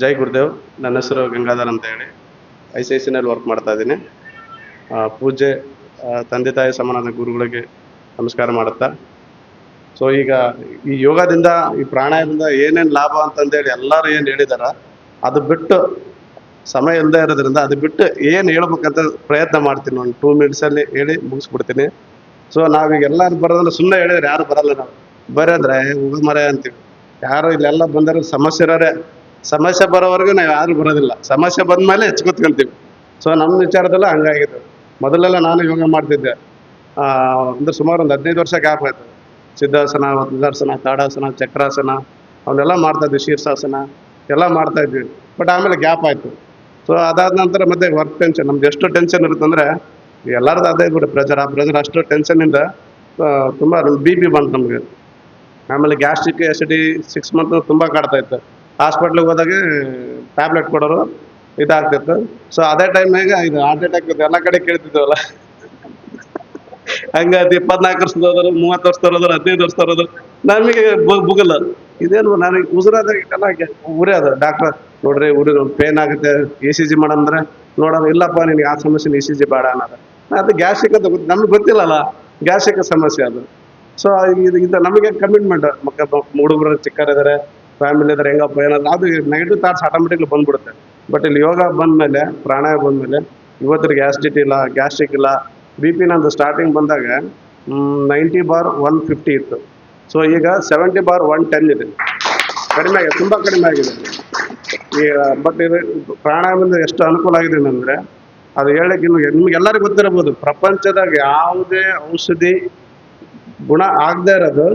ಜೈ ಗುರುದೇವ್, ನನ್ನ ಹೆಸರು ಗಂಗಾಧರ್ ಅಂತ ಹೇಳಿ. ಐ ಸಿ ಐ ಸಿನಲ್ಲಿ ವರ್ಕ್ ಮಾಡ್ತಾ ಇದ್ದೀನಿ. ಪೂಜೆ ತಂದೆ ತಾಯಿ ಸಮಾನದ ಗುರುಗಳಿಗೆ ನಮಸ್ಕಾರ ಮಾಡುತ್ತಾ. ಸೊ ಈಗ ಈ ಯೋಗದಿಂದ, ಈ ಪ್ರಾಣಾಯಾಮದಿಂದ ಏನೇನು ಲಾಭ ಅಂತಂದೇಳಿ ಎಲ್ಲರೂ ಏನು ಹೇಳಿದಾರ, ಅದು ಬಿಟ್ಟು ಸಮಯ ಇಲ್ಲದೆ ಇರೋದ್ರಿಂದ ಅದು ಬಿಟ್ಟು ಏನು ಹೇಳ್ಬೇಕಂತ ಪ್ರಯತ್ನ ಮಾಡ್ತೀನಿ. ಒಂದು ಟೂ ಮಿನಿಟ್ಸಲ್ಲಿ ಹೇಳಿ ಮುಗಿಸ್ಬಿಡ್ತೀನಿ. ಸೊ ನಾವೀಗ ಎಲ್ಲರೂ ಬರೋದ್ರೆ ಸುಮ್ಮನೆ ಹೇಳಿದ್ರೆ ಯಾರು ಬರಲ್ಲ ನಾವು. ಬರೋದ್ರೆ ಹೋಗ ಮರ ಅಂತೀವಿ. ಯಾರು ಇಲ್ಲೆಲ್ಲ ಬಂದರೆ ಸಮಸ್ಯೆ ಇರೋರೆ ಸಮಸ್ಯೆ ಬರೋವರೆಗೂ ನಾವು ಯಾರು ಬರೋದಿಲ್ಲ. ಸಮಸ್ಯೆ ಬಂದ್ಮೇಲೆ ಹೆಚ್ಚು ಕೂತ್ಕೊಂತೀವಿ. ಸೊ ನಮ್ಮ ವಿಚಾರದಲ್ಲ ಹಂಗಾಗಿದೆ. ಮೊದಲೆಲ್ಲ ನಾನು ಯೋಗ ಮಾಡ್ತಿದ್ದೆ. ಅಂದ್ರೆ ಸುಮಾರು ಒಂದು ಹದಿನೈದು ವರ್ಷ ಗ್ಯಾಪ್ ಆಯ್ತು. ಸಿದ್ಧಾಸನ ವಜ್ರಾಸನ ತಾಡಾಸನ, ಚಕ್ರಾಸನ, ಅವನ್ನೆಲ್ಲ ಮಾಡ್ತಾ ಇದ್ವಿ, ಶೀರ್ಷಾಸನ ಎಲ್ಲ ಮಾಡ್ತಾ ಇದ್ವಿ. ಬಟ್ ಆಮೇಲೆ ಗ್ಯಾಪ್ ಆಯ್ತು. ಸೊ ಅದಾದ ನಂತರ ಮತ್ತೆ ವರ್ಕ್ ಟೆನ್ಷನ್ ನಮ್ದು ಎಷ್ಟು ಟೆನ್ಷನ್ ಇರುತ್ತೆ ಅಂದ್ರೆ, ಎಲ್ಲರದ್ದು ಅದೇ ಬಿಡು ಪ್ರೆಜರ್ ಆ ಪ್ರೆಜರ್ ಅಷ್ಟು ಟೆನ್ಷನಿಂದ ತುಂಬ ಬಿ ಪಿ ಬಂತು ನಮಗೆ. ಆಮೇಲೆ ಗ್ಯಾಸ್ಟ್ರಿಕ್ ಎಸಿಡಿ ಸಿಕ್ಸ್ ಮಂತ್ ತುಂಬ ಕಾಡ್ತಾ ಇತ್ತು. ಹಾಸ್ಪಿಟ್ಲಿಗೆ ಹೋದಾಗ ಟ್ಯಾಬ್ಲೆಟ್ ಕೊಡೋರು ಇದಾಗ್ತಿತ್ತು. ಸೊ ಅದೇ ಟೈಮ್ನಾಗ ಇದು ಹಾರ್ಟ್ ಅಟ್ಯಾಕ್ ಎಲ್ಲ ಕಡೆ ಕೇಳ್ತಿದ್ವಲ್ಲ ಹಂಗಾಯ್ತು ಇಪ್ಪತ್ನಾಲ್ಕು ವರ್ಷದ ಹೋದ್ರು, ಮೂವತ್ತು ವರ್ಷ ತರೋದ್ರು ಹದಿನೈದು ವರ್ಷ ತರೋದು ನಮಗೆ ಬುಗಲ್ಲ. ಇದೇನು ನನಗೆ ಉಸಿರಾದಾಗ ಎಲ್ಲ ಉರಿ ಅದ. ಡಾಕ್ಟರ್ ನೋಡ್ರಿ ಉರಿ ಪೇನ್ ಆಗುತ್ತೆ. ಎ ಸಿ ಜಿ ಮಾಡಂದ್ರೆ ನೋಡೋಣ ಇಲ್ಲಪ್ಪ, ನಿನಗೆ ಆ ಸಮಸ್ಯೆ ಇ ಸಿ ಜಿ ಬೇಡ ಅನ್ನೋದು. ಅದು ಗ್ಯಾಸ್ಟಿಕ್ ಅಂತ ನಮ್ಗೆ ಗೊತ್ತಿಲ್ಲಲ್ಲ. ಗ್ಯಾಸ್ಟ್ರಿಕ್ ಸಮಸ್ಯೆ ಅದು. ಸೊ ಇದು ಇದು ನಮಗೆ ಕಮಿಟ್ಮೆಂಟ್ ಮಕ್ಕ ಹುಡುಗರು ಚಿಕ್ಕರಿದ್ದಾರೆ ಫ್ಯಾಮಿಲಿ ಇದ್ದಾರೆ ಹೆಂಗಪ್ಪ, ಏನಾದ್ರು ಅದು ನೆಗೆಟಿವ್ ಥಾಟ್ಸ್ ಆಟೋಮೆಟಿಕ್ಲಿ ಬಂದ್ಬಿಡುತ್ತೆ. ಬಟ್ ಇಲ್ಲಿ ಯೋಗ ಬಂದಮೇಲೆ, ಪ್ರಾಣಾಯಾಮ ಬಂದಮೇಲೆ ಇವತ್ತಿಗೆ ಗ್ಯಾಸ್ಟ್ರಿಕ್ ಇಲ್ಲ ಗ್ಯಾಸ್ಟ್ರಿಕ್ ಇಲ್ಲ ಬಿ ಪಿ ನಂದು ಸ್ಟಾರ್ಟಿಂಗ್ ಬಂದಾಗ ನೈಂಟಿ ಬಾರ್ ಒನ್ ಫಿಫ್ಟಿ ಇತ್ತು. ಸೊ ಈಗ ಸೆವೆಂಟಿ ಬಾರ್ ಒನ್ ಟೆನ್ ಇದೆ. ಕಡಿಮೆ ಆಗಿದೆ, ತುಂಬ ಕಡಿಮೆ ಆಗಿದೆ. ಈಗ ಬಟ್ ಇದು ಪ್ರಾಣಾಯಾಮದಿಂದ ಎಷ್ಟು ಅನುಕೂಲ ಆಗಿದೆ ಅಂದರೆ, ಅದು ಹೇಳಕ್ಕೆ ನಿಮಗೆ, ನಿಮಗೆಲ್ಲರಿಗೂ ಗೊತ್ತಿರಬಹುದು, ಪ್ರಪಂಚದಾಗ ಯಾವುದೇ ಔಷಧಿ ಗುಣ ಆಗದೇ ಇರೋದು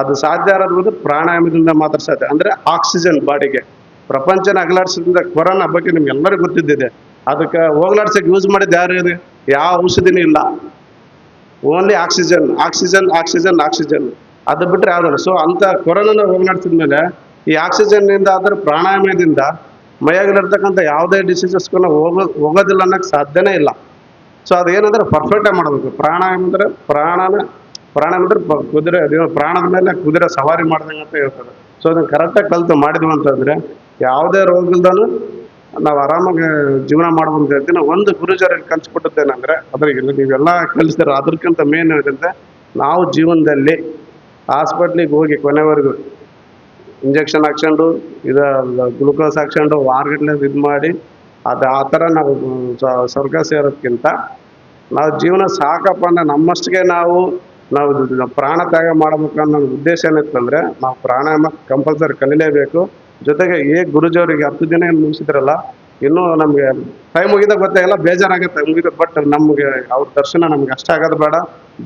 ಅದು ಸಾಧ್ಯ ಇರೋದು ಪ್ರಾಣಾಯಾಮದಿಂದ ಮಾತ್ರ ಸಾಧ್ಯ. ಅಂದ್ರೆ ಆಕ್ಸಿಜನ್ ಬಾಡಿಗೆ. ಪ್ರಪಂಚನ ಅಗಲಾಡ್ಸೋದ್ರಿಂದ ಕೊರೋನಾ ಬಗ್ಗೆ ನಿಮ್ಗೆ ಎಲ್ಲರಿಗೂ ಗೊತ್ತಿದ್ದಿದೆ. ಅದಕ್ಕೆ ಹೋಗ್ಲಾಡ್ಸಕ್ಕೆ ಯೂಸ್ ಮಾಡಿದ್ದು ಯಾರು ಇದೆ? ಯಾವ ಔಷಧಿನೂ ಇಲ್ಲ. Only oxygen oxygen oxygen oxygen ಅದು ಬಿಟ್ಟರೆ ಯಾವ್ದಲ್ಲ ಸೊ ಅಂತ ಕೊರೋನಾನ ಹೋಗ್ಲಾಡ್ಸಿದ್ಮೇಲೆ ಈ ಆಕ್ಸಿಜನ್ನಿಂದ ಅದರ ಪ್ರಾಣಾಯಾಮದಿಂದ ಮೈಯಾಗಿರ್ತಕ್ಕಂಥ ಯಾವುದೇ ಡಿಸೀಸಸ್ಗೂ ಹೋಗೋ, ಹೋಗೋದಿಲ್ಲ ಅನ್ನೋಕ್ಕೆ ಸಾಧ್ಯನೇ ಇಲ್ಲ. ಸೊ ಅದೇನಂದ್ರೆ ಪರ್ಫೆಕ್ಟಾಗಿ ಮಾಡಬೇಕು. ಪ್ರಾಣಾಯಾಮ ಅಂದರೆ ಪ್ರಾಣನ ಪ್ರಾಣಾಯಾಮ ಬಿಟ್ಟರೆ ಕುದುರೆ ಪ್ರಾಣದ ಮೇಲೆ ಕುದುರೆ ಸವಾರಿ ಮಾಡ್ದಂಗೆ ಅಂತ ಹೇಳ್ತಾರೆ. ಸೊ ಅದನ್ನು ಕರೆಕ್ಟಾಗಿ ಕಲ್ತು ಮಾಡಿದ್ವಿ ಅಂತಂದರೆ ಯಾವುದೇ ರೋಗಲ್ದನು ನಾವು ಆರಾಮಾಗಿ ಜೀವನ ಮಾಡುವಂತ ಹೇಳ್ತೀನಿ. ಒಂದು ಗುರುಜರಿಗೆ ಕಲ್ಸ್ಕೊಟ್ಟದ್ದೇನಂದ್ರೆ ಅದ್ರಿಗೆ ನೀವೆಲ್ಲ ಕಲಿಸ್ತಾರೆ ಅದಕ್ಕಿಂತ ಮೇನ್ ಏನಂದರೆ ನಾವು ಜೀವನದಲ್ಲಿ ಹಾಸ್ಪಿಟ್ಲಿಗೆ ಹೋಗಿ ಕೊನೆವರೆಗೂ ಇಂಜೆಕ್ಷನ್ ಹಾಕ್ಸ್ಕೊಂಡು, ಇದು ಗ್ಲುಕೋಸ್ ಹಾಕ್ಸ್ಕೊಂಡು ವಾರ್ಗಟ್ಲೆ ಇದು ಮಾಡಿ, ಅದು ಆ ಥರ ನಾವು ಸ್ವರ್ಗ ಸೇರೋದಕ್ಕಿಂತ ನಾವು ಜೀವನ ಸಾಕಪ್ಪ ಅಂದ್ರೆ ನಮ್ಮಷ್ಟಿಗೆ ನಾವು ನಾವು ಪ್ರಾಣ ತ್ಯಾಗ ಮಾಡಬೇಕು ಅನ್ನೋ ಉದ್ದೇಶ ಏನಿತ್ತಂದ್ರೆ ನಾವು ಪ್ರಾಣಾಯಾಮ ಕಂಪಲ್ಸರಿ ಕಲಿಲೇಬೇಕು. ಜೊತೆಗೆ ಏ ಗುರುಜಿಯವರಿಗೆ ಹತ್ತು ದಿನ ಏನು ಮುಗಿಸಿದ್ರಲ್ಲ, ಇನ್ನೂ ನಮಗೆ ಟೈಮ್ ಮುಗಿದಾಗ ಗೊತ್ತಾಗಲ್ಲ ಬೇಜಾರಾಗುತ್ತೆ ಮುಗಿದ ಬಟ್ ನಮಗೆ ಅವ್ರ ದರ್ಶನ ನಮ್ಗೆ ಅಷ್ಟ ಆಗೋದು ಬೇಡ.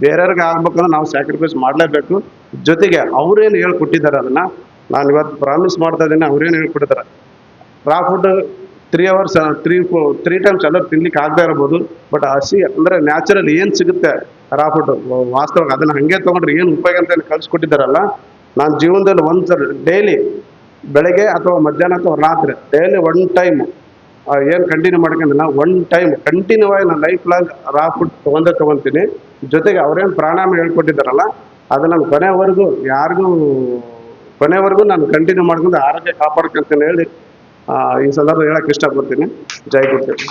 ಬೇರೆಯವ್ರಿಗೆ ಆಗ್ಬೇಕಂದ್ರೆ ನಾವು ಸ್ಯಾಕ್ರಿಫೈಸ್ ಮಾಡಲೇಬೇಕು. ಜೊತೆಗೆ ಅವ್ರೇನು ಹೇಳ್ಕೊಟ್ಟಿದ್ದಾರೆ ಅದನ್ನ, ನಾನು ಇವತ್ತು ಪ್ರಾಮಿಸ್ ಮಾಡ್ತಾ ಇದ್ದೀನಿ, ಅವ್ರೇನು ಹೇಳ್ಕೊಟ್ಟಿದ್ದಾರೆ. Raw food three hours three three times ಎಲ್ಲರೂ ತಿನ್ಲಿಕ್ಕೆ ಆಗದೆ ಇರ್ಬೋದು ಬಟ್ ಹಸಿ ಅಂದರೆ ನ್ಯಾಚುರಲ್ ಏನು ಸಿಗುತ್ತೆ? ರಾ ವಾಸ್ತವಾಗಿ ಅದನ್ನು ಹಾಗೆ ತೊಗೊಂಡ್ರೆ ಏನು ಉಪಯೋಗ ಅಂತ ಏನು ಕಲಿಸ್ಕೊಟ್ಟಿದ್ದಾರಲ್ಲ ನಾನು ಜೀವನದಲ್ಲಿ ಒಂದು ಡೈಲಿ ಬೆಳಗ್ಗೆ ಅಥವಾ ಮಧ್ಯಾಹ್ನ ಅಥವಾ ರಾತ್ರಿ ಡೈಲಿ ಒನ್ ಟೈಮ್ ಏನು ಕಂಟಿನ್ಯೂ ಮಾಡ್ಕೊಂಡಿಲ್ಲ ಒನ್ ಟೈಮ್ ಕಂಟಿನ್ಯೂ ಆಗಿ ನಾನು ಲೈಫ್ ಲಾಂಗ್ ರಾ ಫುಡ್ ತೊಗೊಂಡೇ ತೊಗೊತೀನಿ. ಜೊತೆಗೆ ಅವ್ರೇನು ಪ್ರಾಣಾಯಾಮ ಹೇಳ್ಕೊಟ್ಟಿದ್ದಾರಲ್ಲ, ಅದು ನಾನು ಕೊನೆವರೆಗೂ ಯಾರಿಗೂ, ಕೊನೆವರೆಗೂ ನಾನು ಕಂಟಿನ್ಯೂ ಮಾಡ್ಕೊಂಡು ಆರೋಗ್ಯ ಕಾಪಾಡ್ಕೊಂತೀನಿ ಹೇಳಿ ಈ ಸಂದರ್ಭ ಹೇಳಕ್ ಇಷ್ಟಪಡ್ತೀನಿ. ಜೈ ಗುರುದೇವ್.